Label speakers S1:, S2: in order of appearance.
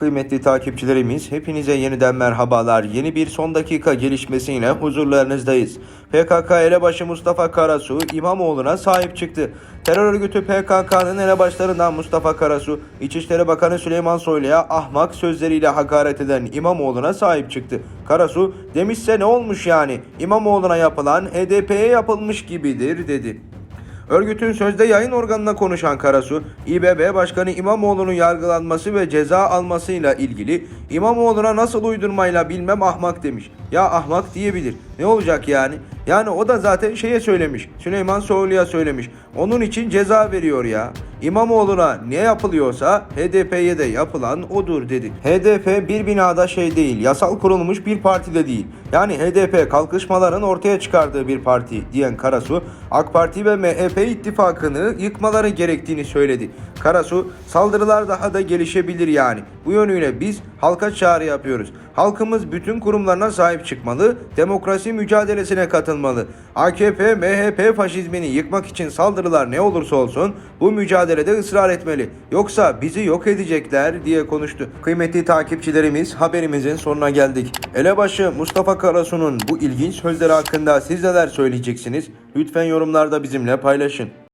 S1: Kıymetli takipçilerimiz, hepinize yeniden merhabalar. Yeni bir son dakika gelişmesiyle huzurlarınızdayız. PKK elebaşı Mustafa Karasu, İmamoğlu'na sahip çıktı. Terör örgütü PKK'nın elebaşlarından Mustafa Karasu, İçişleri Bakanı Süleyman Soylu'ya ahmak sözleriyle hakaret eden İmamoğlu'na sahip çıktı. Karasu, demişse ne olmuş yani? İmamoğlu'na yapılan HDP'ye yapılmış gibidir, dedi. Örgütün sözde yayın organına konuşan Karasu, İBB Başkanı İmamoğlu'nun yargılanması ve ceza almasıyla ilgili İmamoğlu'na nasıl uydurmayla bilmem ahmak demiş. Ya ahmak diyebilir. Ne olacak yani? Yani o da zaten şeye söylemiş. Süleyman Soylu'ya söylemiş. Onun için ceza veriyor ya. İmamoğlu'na ne yapılıyorsa HDP'ye de yapılan odur dedi. HDP bir binada şey değil, yasal kurulmuş bir parti de değil. Yani HDP kalkışmaların ortaya çıkardığı bir parti diyen Karasu, AK Parti ve MHP ittifakını yıkmaları gerektiğini söyledi. Karasu, saldırılar daha da gelişebilir yani. Bu yönüyle biz halka çağrı yapıyoruz. Halkımız bütün kurumlarına sahip çıkmalı, demokrasi mücadelesine katılmalı. AKP, MHP faşizmini yıkmak için saldırılar ne olursa olsun bu mücadelede ısrar etmeli. Yoksa bizi yok edecekler diye konuştu. Kıymetli takipçilerimiz haberimizin sonuna geldik. Elebaşı Mustafa Karasu'nun bu ilginç sözleri hakkında siz neler söyleyeceksiniz? Lütfen yorumlarda bizimle paylaşın.